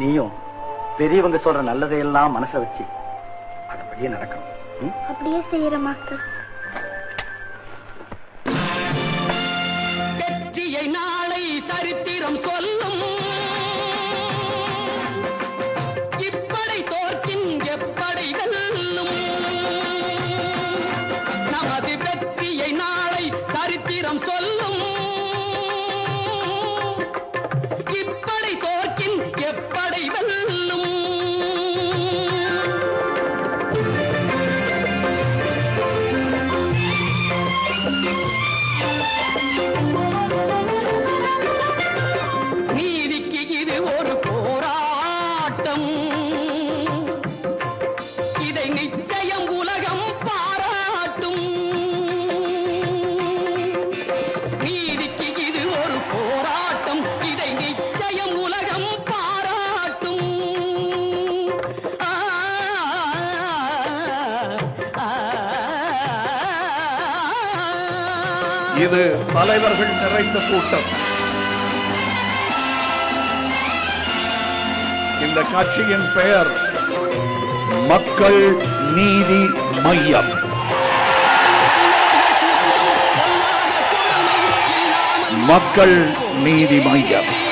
நீயும் பெரியவங்க சொல்ற நல்லதையெல்லாம் மனச வச்சு அதபடியே நடக்கணும்? அப்படியே செய்யறேன் மாஸ்டர். வெற்றியை நாளை சரித்திரம் சொல்லும். இப்படை தோற்கின் எப்படை வெல்லும். நமது வெற்றியை நாளை சரித்திரம் சொல்லும். இது ஒரு போராட்டம் இதை நிச்சயம் உலகம் பாராட்டும் நீதிக்கு இது ஒரு போராட்டம் இதை நிச்சயம் உலகம் பாராட்டும் இது தலைவர்கள் நிறைந்த கூட்டம் இந்த கட்சியின் பெயர் மக்கள் நீதி மையம். மக்கள் நீதி மையம்.